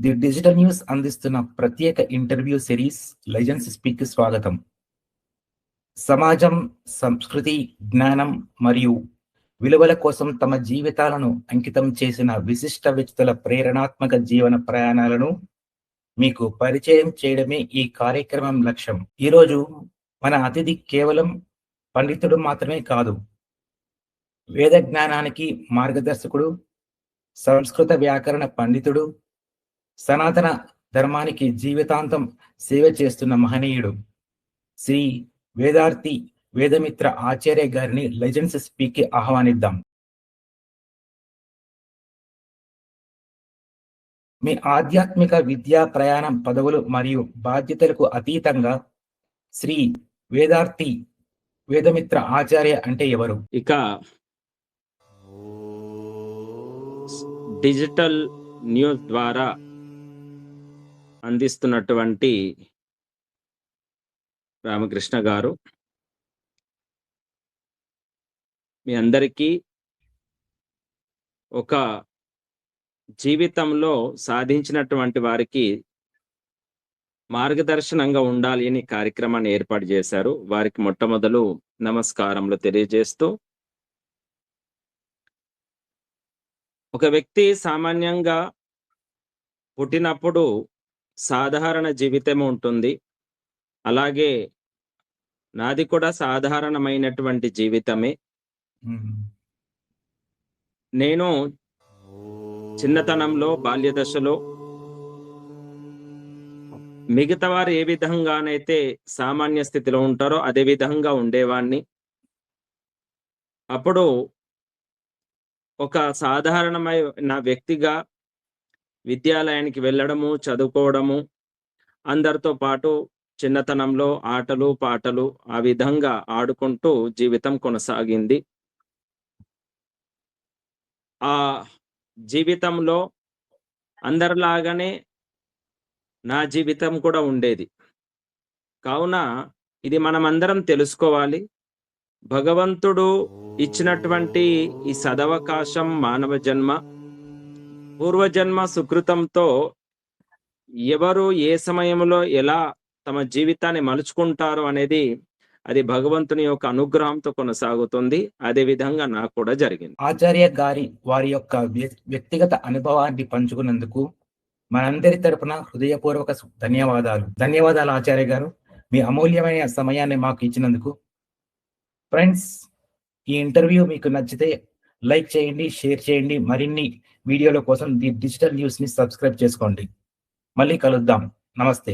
The digital news అందిస్తున్న ప్రత్యేక interview series legends speak స్వాగతం. సమాజం సంస్కృతి జ్ఞానం మరియు విలువల కోసం తమ జీవితాలను అంకితం చేసిన విశిష్ట వ్యక్తుల ప్రేరణాత్మక జీవన ప్రయాణాలను మీకు పరిచయం చేయడమే ఈ కార్యక్రమం లక్ష్యం. ఈరోజు మన అతిథి కేవలం పండితుడు మాత్రమే కాదు వేద జ్ఞానానికి మార్గదర్శకుడు సంస్కృత వ్యాకరణ పండితుడు సనాతన ధర్మానికి జీవితాంతం సేవ చేస్తున్న మహనీయుడు శ్రీ వేదార్థి వేదమిత్ర ఆచార్య గారిని లెజెండ్స్ స్పీక్ ఆహ్వానిద్దాం. మీ ఆధ్యాత్మిక విద్యా ప్రయాణం పదవులు మరియు బాధ్యతలకు అతీతంగా శ్రీ వేదార్థి వేదమిత్ర ఆచార్య అంటే ఎవరు? ఇక డిజిటల్ న్యూస్ ద్వారా అందిస్తున్నటువంటి రామకృష్ణ గారు మీ అందరికీ ఒక జీవితంలో సాధించినటువంటి వారికి మార్గదర్శనంగా ఉండాలి అని కార్యక్రమాన్ని ఏర్పాటు చేశారు. వారికి మొట్టమొదలు నమస్కారములు తెలియజేస్తూ ఒక వ్యక్తి సామాన్యంగా పుట్టినప్పుడు సాధారణ జీవితం ఉంటుంది. అలాగే నాది కూడా సాధారణమైనటువంటి జీవితమే. నేను చిన్నతనంలో బాల్య దశలో మిగతా వారు ఏ విధంగానైతే సామాన్య స్థితిలో ఉంటారో అదే విధంగా ఉండేవాణ్ణి. అప్పుడు ఒక సాధారణమైన వ్యక్తిగా విద్యాలయానికి వెళ్ళడము చదువుకోవడము అందరితో పాటు చిన్నతనంలో ఆటలు పాటలు ఆ విధంగా ఆడుకుంటూ జీవితం కొనసాగింది. ఆ జీవితంలో అందరిలాగానే నా జీవితం కూడా ఉండేది. కావున ఇది మనమందరం తెలుసుకోవాలి. భగవంతుడు ఇచ్చినటువంటి ఈ సదవకాశం మానవ జన్మ పూర్వజన్మ సుకృతంతో ఎవరు ఏ సమయంలో ఎలా తమ జీవితాన్ని మలుచుకుంటారు అనేది అది భగవంతుని యొక్క అనుగ్రహంతో కొనసాగుతుంది. అదే విధంగా నాకు కూడా జరిగింది. ఆచార్య గారి వారి యొక్క వ్యక్తిగత అనుభవాన్ని పంచుకున్నందుకు మనందరి తరపున హృదయపూర్వక ధన్యవాదాలు. ధన్యవాదాలు ఆచార్య గారు. మీ అమూల్యమైన సమయాన్ని మాకు ఇచ్చినందుకు. ఫ్రెండ్స్ ఈ ఇంటర్వ్యూ మీకు నచ్చితే లైక్ చేయండి షేర్ చేయండి. మరిన్ని వీడియోల కోసం ది డిజిటల్ న్యూస్ని సబ్స్క్రైబ్ చేసుకోండి. మళ్ళీ కలుద్దాం. నమస్తే.